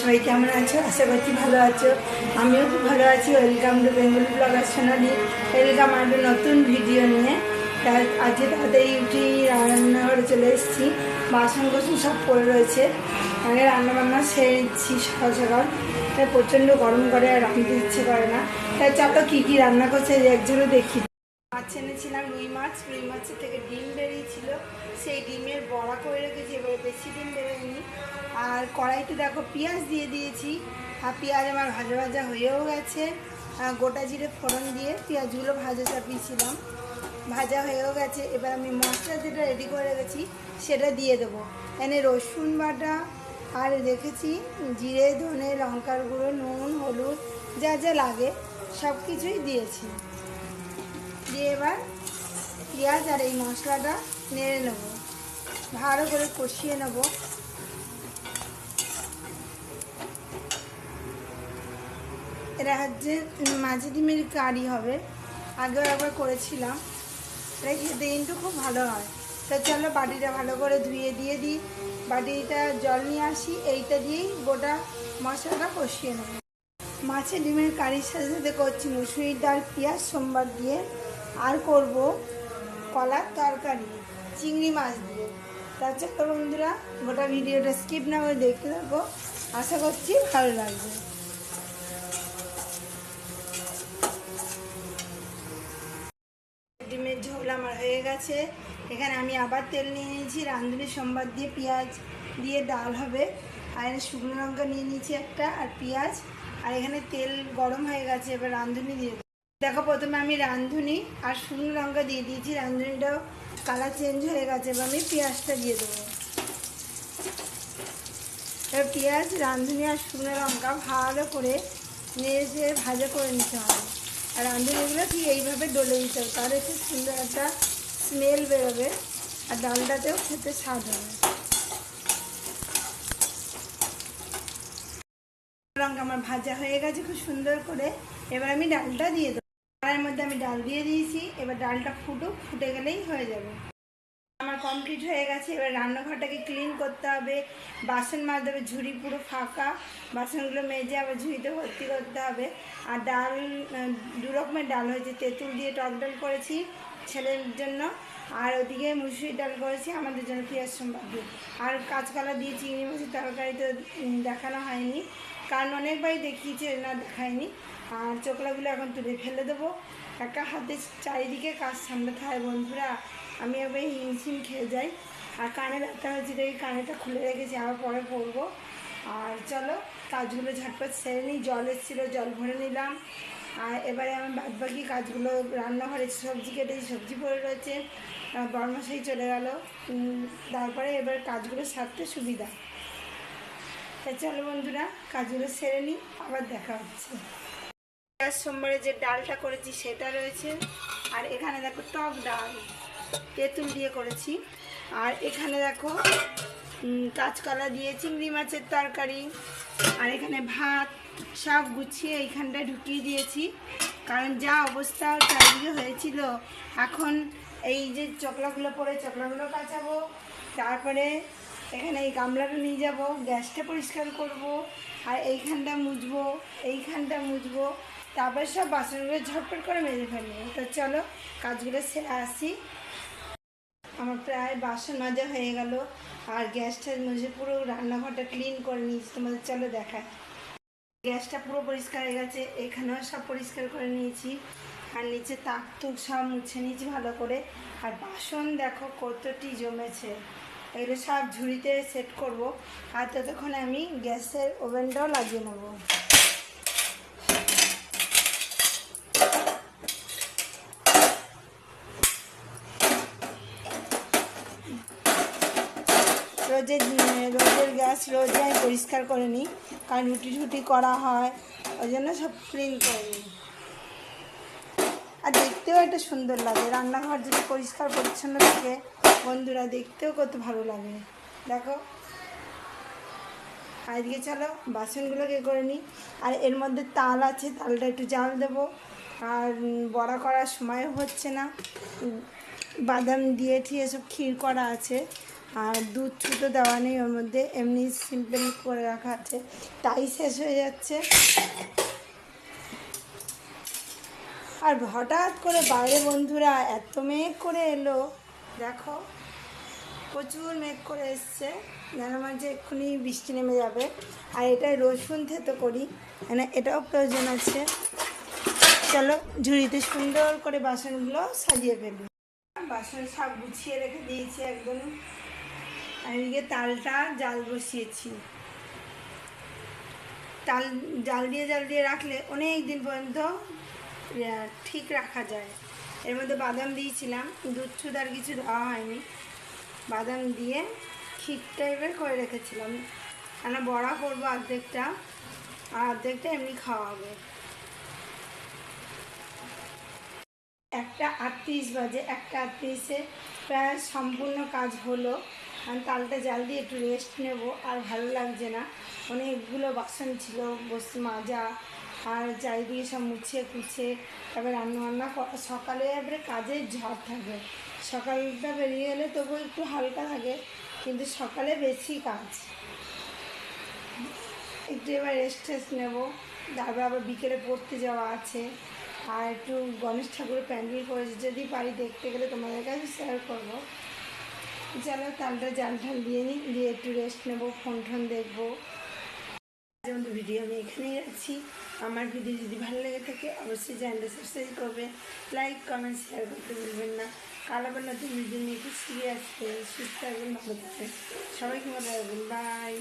সবাই কেমন আছো? আশা করছি ভালো আছো। আমিও খুব ভালো আছি। Welcome to Bengal blogger Sonali welcome একটা নতুন ভিডিও নিয়ে। আজকে তাড়াতাড়ি উঠি রান্নাঘরে চলে এসেছি। বাসন কোসন সব পড়ে রয়েছে। আমি রান্না বান্না সেরে দিচ্ছি সকাল সকাল। তাই প্রচণ্ড গরম করে আর রাঁধতে ইচ্ছে করে না। তাই চলো কী কী রান্না করছে একজনও দেখি। মাছ এনেছিলাম রুই মাছ। রুই মাছের থেকে ডিম বেরিয়েছিল। সেই ডিমের বড়া করে রেখেছি, এবারে বেশি ডিম বেরোয়নি আর কড়াইতে দেখো পেঁয়াজ দিয়ে দিয়েছি। আর পেঁয়াজ আমার ভাজা ভাজা হয়েও গেছে। গোটা জিরে ফোড়ন দিয়ে পেঁয়াজগুলো ভাজা চাপিয়েছিলাম। ভাজা হয়েও গেছে। এবার আমি মশলা যেটা রেডি করে রেখেছি, সেটা দিয়ে দেবো। এনে রসুন বাটা, আর রেখেছি জিরে, ধনে, লঙ্কার গুঁড়ো, নুন, হলুদ, যা যা লাগে সব কিছুই দিয়েছি। দিয়ে এবার পেঁয়াজ আর এই মশলাটা নেড়ে নেব, ভালো করে কষিয়ে নেব। এটা হচ্ছে মাঝে ডিমের কারি হবে, আগেও একবার করেছিলাম। এটা খেতে কিন্তু খুব ভালো হয়। তা চলো বাটিটা ভালো করে ধুয়ে দিয়ে দিই। বাটিটা জল নিয়ে আসি, এইটা দিয়েই গোটা মশলাটা কষিয়ে নেব। মাছের ডিমের কারির সাথে সাথে করছি মুসুরির ডাল, পেঁয়াজ, সোমবার দিয়ে। আর করব কলার তরকারি। চিংড়ি মাছ দিয়ে। তার চক্কর বন্ধুরা, গোটা ভিডিওটা স্কিপ না করে দেখতে থাকো। আশা করছি ভালো লাগবে। ডিমের ঝোল আমার হয়ে গেছে। এখানে আমি আবার তেল নিয়ে নিয়েছি, রাঁধুনি সোমবার দিয়ে পেঁয়াজ দিয়ে ডাল হবে। আর এখানে শুকনো লঙ্কা নিয়ে নিয়েছি একটা, আর পেঁয়াজ। আর এখানে তেল গরম হয়ে গেছে, এবার রাঁধুনি দিয়ে। দেখো প্রথমে আমি রাঁধুনি আর শুকনো লঙ্কা দিয়ে দিয়েছি, রাঁধুনিটাও কালার চেঞ্জ হয়ে গেছে, এবার আমি পেঁয়াজটা দিয়ে দেবো। এবার পেঁয়াজ, রাঁধুনি আর শুকনো লঙ্কা ভালো করে নেড়ে ভাজা করে নিতে হবে। আর রাঁধুনিগুলো ঠিক এইভাবে ডলে দিতে হবে, তাহলে খুব সুন্দর একটা স্মেল বেরোবে আর ডালটাতেও খেতে স্বাদ হবে। লঙ্কা আমার ভাজা হয়ে গেছে, খুব সুন্দর করে। এবার আমি ডালটা দিয়ে দেবো। ডালের মধ্যে আমি ডাল দিয়ে দিয়েছি, এবার ডালটা ফুটুক, ফুটে গেলেই হয়ে যাবে। আমার কমপ্লিট হয়ে গেছে, এবার রান্নাঘরটাকে ক্লিন করতে হবে, বাসন মাজতে হবে, ঝুড়ি পুরো ফাঁকা, বাসনগুলো মেজে আবার ঝুড়িতে ভর্তি করতে হবে। আর ডাল দু রকমের ডাল হয়েছে, তেঁতুল দিয়ে টক ডাল করেছি ছেলের জন্য। আর ওদিকে মুসুরি ডাল করেছি, আমাদের জন্য পেঁয়াজ সোমবার দিয়ে আর কাঁচকলা দিয়ে চিংড়ি মাছের তরকারি তো দেখানো হয়নি। কারণ অনেকবারই দেখিয়েছে না, দেখায়নি। আর চোখলাগুলো এখন তুলে ফেলে দেবো। একা হাতে চারিদিকে কাজ সামলাতে হয়, বন্ধুরা। আমি এবার হিমশিম খেয়ে যাই। আর কানে ব্যথা হয়েছে দেখি কানেটা খুলে রেখেছি, আবার পরে পরবো আর চলো, কাজগুলো ঝটপট সেরে নিই। জল এসেছিল, জল ভরে নিলাম। আর এবারে আমার বাদ বাকি কাজগুলো, রান্নাঘরে সবজি কেটেছি সবজি পড়ে রয়েছে বর্মশাই চলে গেল। তারপরে এবার কাজগুলো সারতে সুবিধা। তা চলো বন্ধুরা, কাজগুলো সেরে নিই, আবার দেখা হচ্ছে। সোমবারে যে ডালটা করেছি সেটা রয়েছে। আর এখানে দেখো টক ডাল, তেঁতুল দিয়ে করেছি। আর এখানে দেখো কাঁচকলা দিয়ে চিংড়ি মাছের তরকারি। আর এখানে ভাত, সব গুছিয়ে এইখানটায় ঢুকিয়ে দিয়েছি। কারণ যা অবস্থা চারিদিকে হয়েছিল, এখন এই যে চকলাগুলো পরে চকলাগুলো কাচাবো, তারপরে এখানে এই গামলাটা নিয়ে যাব, গ্যাসটা পরিষ্কার করব, আর এইখানটা মুছবো এইখানটা মুছবো, তারপর সব বাসনগুলো ঝটপট করে মেজে ফেলব। তো চলো, কাজগুলো সেরে আসি। আমার প্রায় বাসন মাজা হয়ে গেল আর গ্যাসটা মুছে পুরো রান্নাঘরটা ক্লিন করে নিয়েছি। তোমাদের চলো দেখায় গ্যাসটা পুরো পরিষ্কার হয়ে গেছে, এখানেও সব পরিষ্কার করে নিয়েছি। আর নিচে তাক তুক সব মুছে নিয়েছি ভালো করে। আর বাসন দেখো কতটি জমেছে, এগুলো সব ঝুড়িতে সেট করব। আর ততক্ষণ আমি গ্যাসের ওভেনটাও লাগিয়ে নেব। রোজের রোজের গ্যাস রোজে আমি পরিষ্কার করে নিই, কারণ রুটি টুটি করা হয়, ওই জন্য সব ক্লিন করে নিই। আর দেখতেও একটা সুন্দর লাগে, রান্নাঘর যদি পরিষ্কার পরিচ্ছন্ন থাকে, বন্ধুরা দেখতেও কত ভালো লাগে। দেখো। এদিকে চলো বাসনগুলোকে করে নিই, আর এর মধ্যে তাল আছে, তালটা একটু জাল দেবো। আর বড়া করার সময় হচ্ছে না। বাদাম দিয়ে ঠিয়ে সব ক্ষীর করা আছে। আর দুধ ছুটো দেওয়া নেই, ওর মধ্যে এমনি সিম্পল করে রাখা আছে। তাই শেষ হয়ে যাচ্ছে। আর হঠাৎ করে বাইরে বন্ধুরা এত মেঘ করে এলো, দেখো, প্রচুর মেঘ করে এসছে। যেন আমার যে এক্ষুনি বৃষ্টি নেমে যাবে। আর এটা রসুন থেতো করি মানে এটাও প্রয়োজন আছে। চলো, ঝুড়িতে সুন্দর করে বাসনগুলো সাজিয়ে ফেলি। বাসন সব গুছিয়ে রেখে দিয়েছি একদম। আর এদিকে তালটা জাল বসিয়েছি। তাল, জাল দিয়ে জাল দিয়ে রাখলে অনেক দিন পর্যন্ত ঠিক রাখা যায়। এর মধ্যে বাদাম দিয়েছিলাম, দুধ আর কিছু দেওয়া হয়নি। বাদাম দিয়ে ক্ষীর টাইপের করে রেখেছিলাম। কেন বড়া করব অর্ধেকটা, আর অর্ধেকটা এমনি খাওয়া হবে একটা আটত্রিশ বাজে, একটা আটত্রিশে প্রায় সম্পূর্ণ কাজ হলো। আমি তালটা জাল দিয়ে একটু রেস্ট নেব, আর ভালো লাগছে না। অনেকগুলো বাসন ছিল, বস, মাজা, আর চারিদিকে সব মুছে কুছে তারপরে রান্না বান্না করা সকালে এবারে কাজের ঝড় থাকে। সকালটা বেরিয়ে গেলে তবু একটু হালকা থাকে, কিন্তু সকালে বেশি কাজ। একটু এবার রেস্ট টেস্ট নেব। তারপর আবার বিকেলে পড়তে যাওয়া আছে। আর একটু গণেশ ঠাকুরের প্যান্ডেল করেছে যদি পারি দেখতে গেলে তোমাদের কাছে শেয়ার করব। চলো তালটা জাল ঢাল দিয়ে নিই দিয়ে একটু রেস্ট নেব, ফোন টোন দেখব। যেমন ভিডিও আমি এখানেই আছি আমার ভিডিও যদি ভালো লেগে থাকে, অবশ্যই চ্যানেলটা সাবস্ক্রাইব করবে। লাইক কমেন্ট শেয়ার করতে ভুলবেন না। কাল আবার নতুন ভিডিও নিয়ে একটু সিরিয়াস সুস্থ থাকবেন, ভালো থাকবেন। সবাইকে ভালো রাখবেন বাই